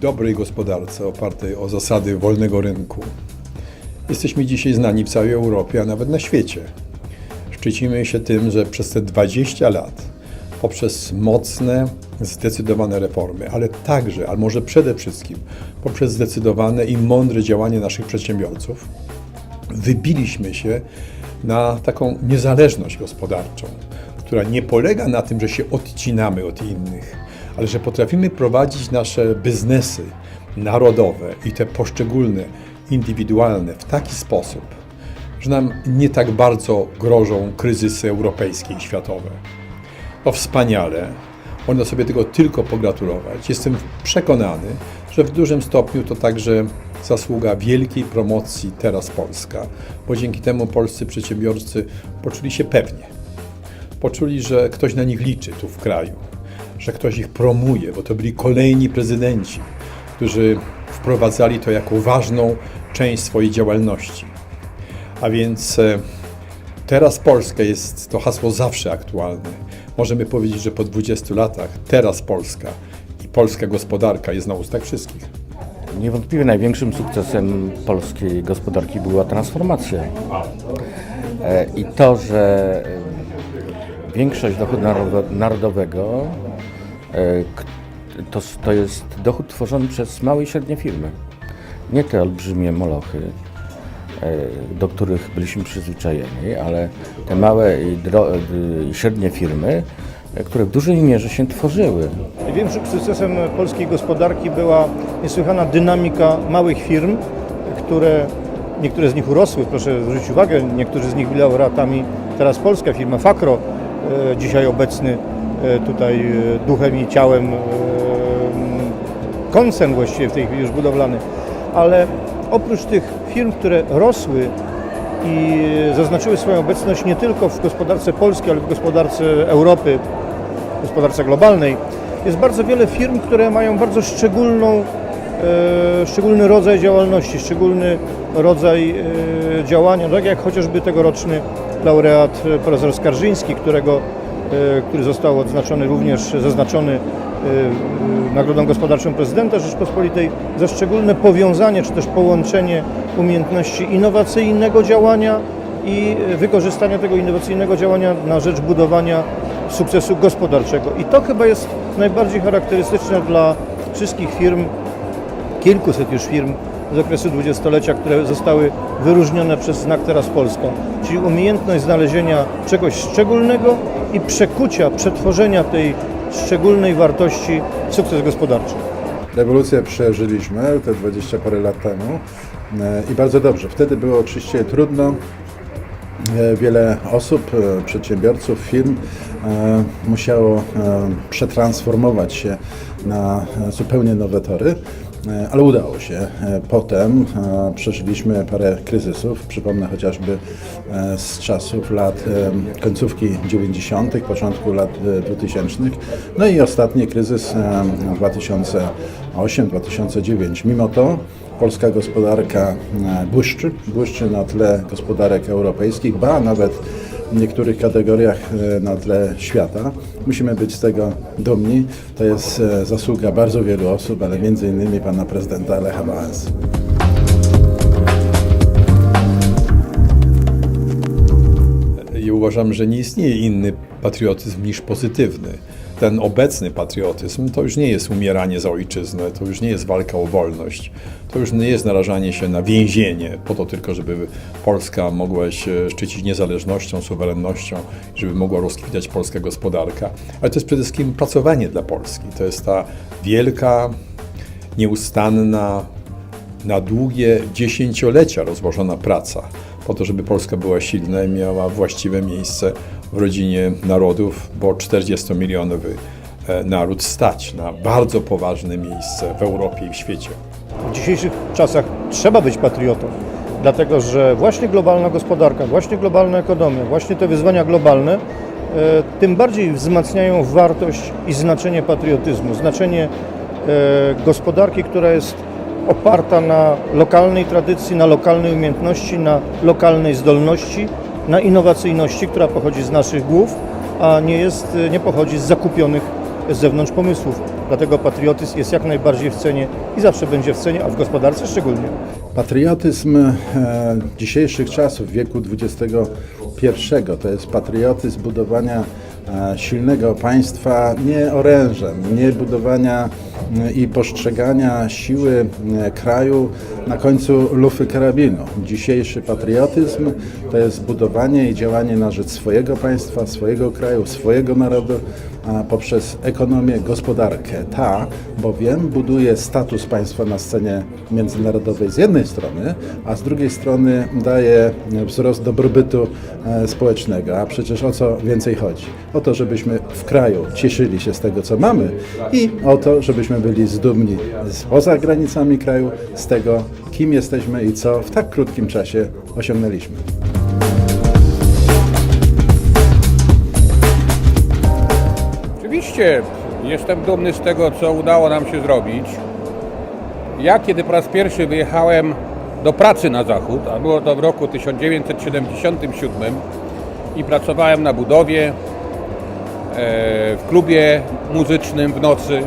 dobrej gospodarce opartej o zasady wolnego rynku. Jesteśmy dzisiaj znani w całej Europie, a nawet na świecie. Szczycimy się tym, że przez te 20 lat, poprzez mocne, zdecydowane reformy, ale także, ale może przede wszystkim poprzez zdecydowane i mądre działanie naszych przedsiębiorców, wybiliśmy się na taką niezależność gospodarczą, która nie polega na tym, że się odcinamy od innych, ale że potrafimy prowadzić nasze biznesy narodowe i te poszczególne, indywidualne w taki sposób, że nam nie tak bardzo grożą kryzysy europejskie i światowe. To wspaniale. Można sobie tego tylko pogratulować. Jestem przekonany, że w dużym stopniu to także zasługa wielkiej promocji Teraz Polska, bo dzięki temu polscy przedsiębiorcy poczuli się pewnie. Poczuli, że ktoś na nich liczy tu w kraju, że ktoś ich promuje, bo to byli kolejni prezydenci, którzy wprowadzali to jako ważną część swojej działalności. A więc e, teraz Polska jest to hasło zawsze aktualne. Możemy powiedzieć, że po 20 latach teraz Polska i polska gospodarka jest na ustach wszystkich. Niewątpliwie największym sukcesem polskiej gospodarki była transformacja. E, I to, że e, większość dochodu narodo- narodowego to, to jest dochód tworzony przez małe i średnie firmy. Nie te olbrzymie molochy, e, do których byliśmy przyzwyczajeni, ale te małe i i średnie firmy, e, które w dużej mierze się tworzyły. Największym sukcesem polskiej gospodarki była niesłychana dynamika małych firm, które niektóre z nich urosły. Proszę zwrócić uwagę, niektórzy z nich byli laureatami. Teraz polska firma Fakro, e, dzisiaj obecny e, tutaj e, duchem i ciałem e, koncern właściwie w tej chwili już budowlany. Ale oprócz tych firm, które rosły i zaznaczyły swoją obecność nie tylko w gospodarce polskiej, ale w gospodarce Europy, gospodarce globalnej, jest bardzo wiele firm, które mają bardzo szczególną, e, szczególny rodzaj działalności, szczególny rodzaj e, działania, tak jak chociażby tegoroczny laureat e, profesor Skarżyński, którego, e, który został odznaczony również, zaznaczony e, e, Nagrodą Gospodarczą Prezydenta Rzeczpospolitej za szczególne powiązanie czy też połączenie umiejętności innowacyjnego działania i wykorzystania tego innowacyjnego działania na rzecz budowania sukcesu gospodarczego. I to chyba jest najbardziej charakterystyczne dla wszystkich firm, kilkuset już firm z okresu dwudziestolecia, które zostały wyróżnione przez znak Teraz Polska. Czyli umiejętność znalezienia czegoś szczególnego i przekucia, przetworzenia tej szczególnej wartości w sukces gospodarczy. Rewolucję przeżyliśmy te 20 parę lat temu e, i bardzo dobrze. Wtedy było oczywiście trudno. E, Wiele osób, e, przedsiębiorców, firm musiało przetransformować się na zupełnie nowe tory, ale udało się. E, Potem e, przeżyliśmy parę kryzysów. Przypomnę chociażby e, z czasów lat e, końcówki 90., początku lat e, 2000. No i ostatni kryzys e, 2008-2009. Mimo to polska gospodarka e, błyszczy, błyszczy na tle gospodarek europejskich, ba nawet w niektórych kategoriach e, na tle świata. Musimy być z tego dumni. To jest e, zasługa bardzo wielu osób, ale między innymi pana prezydenta Lecha Wałęsy. I uważam, że nie istnieje inny patriotyzm niż pozytywny. Ten obecny patriotyzm to już nie jest umieranie za ojczyznę, to już nie jest walka o wolność, to już nie jest narażanie się na więzienie po to tylko, żeby Polska mogła się szczycić niezależnością, suwerennością, żeby mogła rozkwitać polska gospodarka, ale to jest przede wszystkim pracowanie dla Polski. To jest ta wielka, nieustanna, na długie dziesięciolecia rozłożona praca po to, żeby Polska była silna i miała właściwe miejsce w rodzinie narodów, bo 40-milionowy e, naród stać na bardzo poważne miejsce w Europie i w świecie. W dzisiejszych czasach trzeba być patriotą, dlatego że właśnie globalna gospodarka, właśnie globalna ekonomia, właśnie te wyzwania globalne e, tym bardziej wzmacniają wartość i znaczenie patriotyzmu, znaczenie e, gospodarki, która jest oparta na lokalnej tradycji, na lokalnej umiejętności, na lokalnej zdolności, na innowacyjności, która pochodzi z naszych głów, a nie, jest, nie pochodzi z zakupionych z zewnątrz pomysłów. Dlatego patriotyzm jest jak najbardziej w cenie i zawsze będzie w cenie, a w gospodarce szczególnie. Patriotyzm e, dzisiejszych czasów, wieku XXI, to jest patriotyzm budowania e, silnego państwa nie orężem, nie budowania m, i postrzegania siły m, kraju na końcu lufy karabinu. Dzisiejszy patriotyzm to jest budowanie i działanie na rzecz swojego państwa, swojego kraju, swojego narodu poprzez ekonomię, gospodarkę. Ta bowiem buduje status państwa na scenie międzynarodowej z jednej strony, a z drugiej strony daje wzrost dobrobytu e, społecznego. A przecież o co więcej chodzi? O to, żebyśmy w kraju cieszyli się z tego, co mamy i o to, żebyśmy byli zdumni poza granicami kraju z tego, kim jesteśmy i co w tak krótkim czasie osiągnęliśmy. Oczywiście jestem dumny z tego, co udało nam się zrobić. Ja, kiedy po raz pierwszy wyjechałem do pracy na zachód, a było to w roku 1977 i pracowałem na budowie, e, w klubie muzycznym w nocy,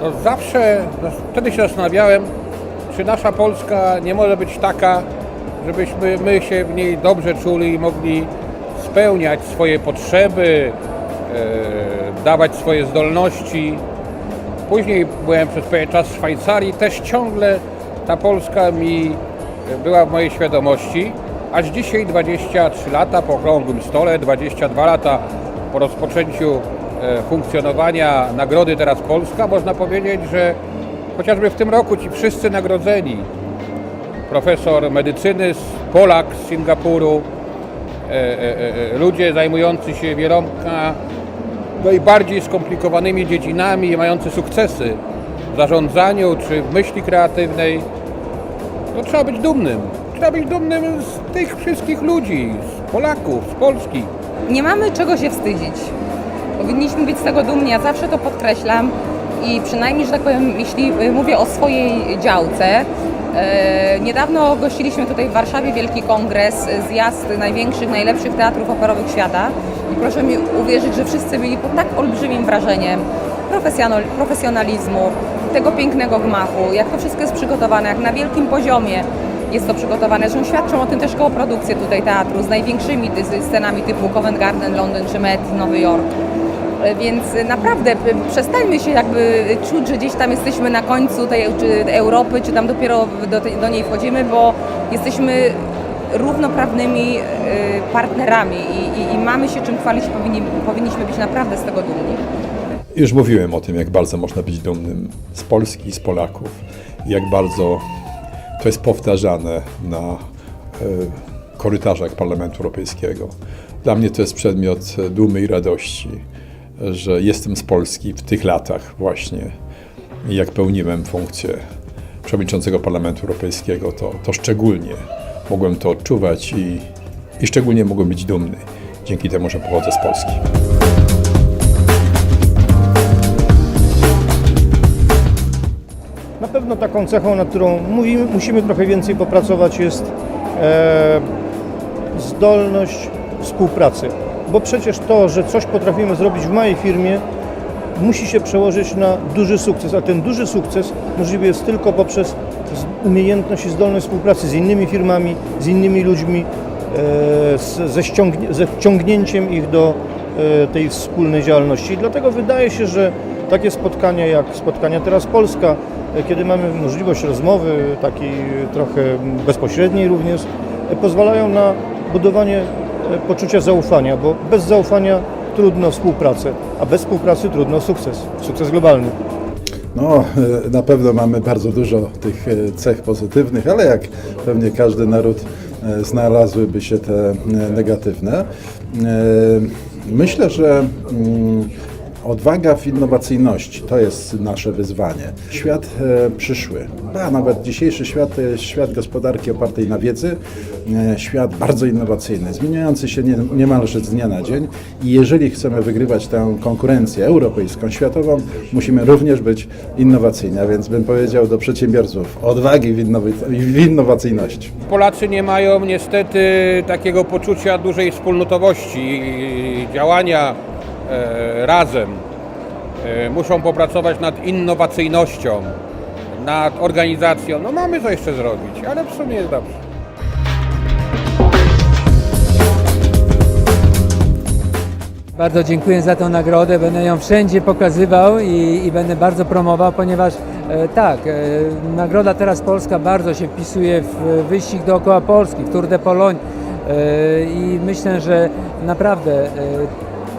to zawsze, wtedy się zastanawiałem, czy nasza Polska nie może być taka, żebyśmy my się w niej dobrze czuli i mogli spełniać swoje potrzeby, dawać swoje zdolności. Później byłem przez pewien czas w Szwajcarii, też ciągle ta Polska mi była w mojej świadomości, aż dzisiaj 23 lata po okrągłym stole, 22 lata po rozpoczęciu e, funkcjonowania Nagrody Teraz Polska, można powiedzieć, że chociażby w tym roku ci wszyscy nagrodzeni, profesor medycyny, Polak z Singapuru, e, e, e, ludzie zajmujący się wieloma najbardziej skomplikowanymi dziedzinami mający sukcesy w zarządzaniu czy w myśli kreatywnej, to trzeba być dumnym. Trzeba być dumnym z tych wszystkich ludzi, z Polaków, z Polski. Nie mamy czego się wstydzić. Powinniśmy być z tego dumni. Ja zawsze to podkreślam i przynajmniej, że tak powiem, jeśli y, mówię o swojej działce, e, niedawno gościliśmy tutaj w Warszawie wielki kongres, y, zjazd największych, najlepszych teatrów operowych świata i proszę mi uwierzyć, że wszyscy byli pod tak olbrzymim wrażeniem profesjonal, profesjonalizmu, tego pięknego gmachu, jak to wszystko jest przygotowane, jak na wielkim poziomie jest to przygotowane. Zresztą świadczą o tym też koprodukcje tutaj teatru z największymi scenami typu Covent Garden, Londyn czy Met, Nowy Jork. E, Więc naprawdę przestańmy się jakby czuć, że gdzieś tam jesteśmy na końcu tej czy Europy, czy tam dopiero do, tej, do niej wchodzimy, bo jesteśmy równoprawnymi e, partnerami i, i, i mamy się czym chwalić, powinni, powinniśmy być naprawdę z tego dumni. Już mówiłem o tym, jak bardzo można być dumnym z Polski i z Polaków. Jak bardzo to jest powtarzane na e, korytarzach Parlamentu Europejskiego. Dla mnie to jest przedmiot dumy i radości, że jestem z Polski w tych latach właśnie. Jak pełniłem funkcję przewodniczącego Parlamentu Europejskiego, to, to szczególnie mogłem to odczuwać i, i szczególnie mogłem być dumny dzięki temu, że pochodzę z Polski. Na pewno taką cechą, nad którą mówimy, musimy trochę więcej popracować, jest e, zdolność współpracy. Bo przecież to, że coś potrafimy zrobić w małej firmie, musi się przełożyć na duży sukces, a ten duży sukces możliwy jest tylko poprzez umiejętność i zdolność współpracy z innymi firmami, z innymi ludźmi, e, ze, ściągnie, ze wciągnięciem ich do e, tej wspólnej działalności. I dlatego wydaje się, że takie spotkania jak spotkania teraz Polska, e, kiedy mamy możliwość rozmowy, takiej trochę bezpośredniej również, pozwalają na budowanie e, poczucia zaufania, bo bez zaufania trudno współpracę, a bez współpracy trudno sukces, sukces globalny. No, e, na pewno mamy bardzo dużo tych e, cech pozytywnych, ale jak pewnie każdy naród e, znalazłyby się te negatywne. Myślę, że mm, odwaga w innowacyjności to jest nasze wyzwanie. Świat e, przyszły, a nawet dzisiejszy świat to jest świat gospodarki opartej na wiedzy, e, świat bardzo innowacyjny, zmieniający się nie, niemalże z dnia na dzień i jeżeli chcemy wygrywać tę konkurencję europejską, światową, musimy również być innowacyjni, a więc bym powiedział do przedsiębiorców odwagi w, innowy- w innowacyjności. Polacy nie mają niestety takiego poczucia dużej wspólnotowości, działania razem e, muszą popracować nad innowacyjnością, nad organizacją. No mamy co jeszcze zrobić, ale w sumie jest dobrze. Bardzo dziękuję za tę nagrodę. Będę ją wszędzie pokazywał i, i będę bardzo promował, ponieważ e, tak, e, nagroda Teraz Polska bardzo się wpisuje w wyścig dookoła Polski, w Tour de Pologne e, i myślę, że naprawdę e,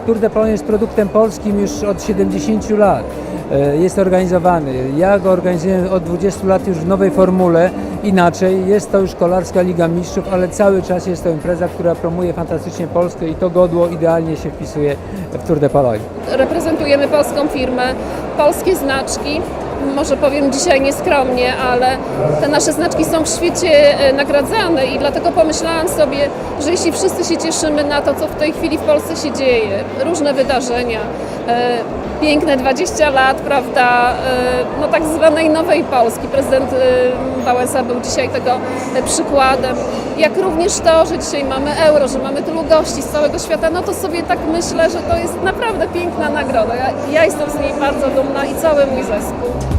Tour de jest produktem polskim już od 70 lat. E, Jest organizowany. Ja go organizuję od 20 lat już w nowej formule. Inaczej jest to już Kolarska Liga Mistrzów, ale cały czas jest to impreza, która promuje fantastycznie Polskę i to godło idealnie się wpisuje w Tour de Pologne. reprezentujemy polską firmę, polskie znaczki. Może powiem dzisiaj nieskromnie, ale te nasze znaczki są w świecie e, nagradzane i dlatego pomyślałam sobie, że jeśli wszyscy się cieszymy na to, co w tej chwili w Polsce się dzieje, różne wydarzenia, piękne 20 lat, prawda, e, no tak zwanej nowej Polski. Prezydent e, Wałęsa był dzisiaj tego e, przykładem. Jak również to, że dzisiaj mamy euro, że mamy tylu gości z całego świata, no to sobie tak myślę, że to jest naprawdę piękna nagroda. Ja, ja jestem z niej bardzo dumna i cały mój zespół.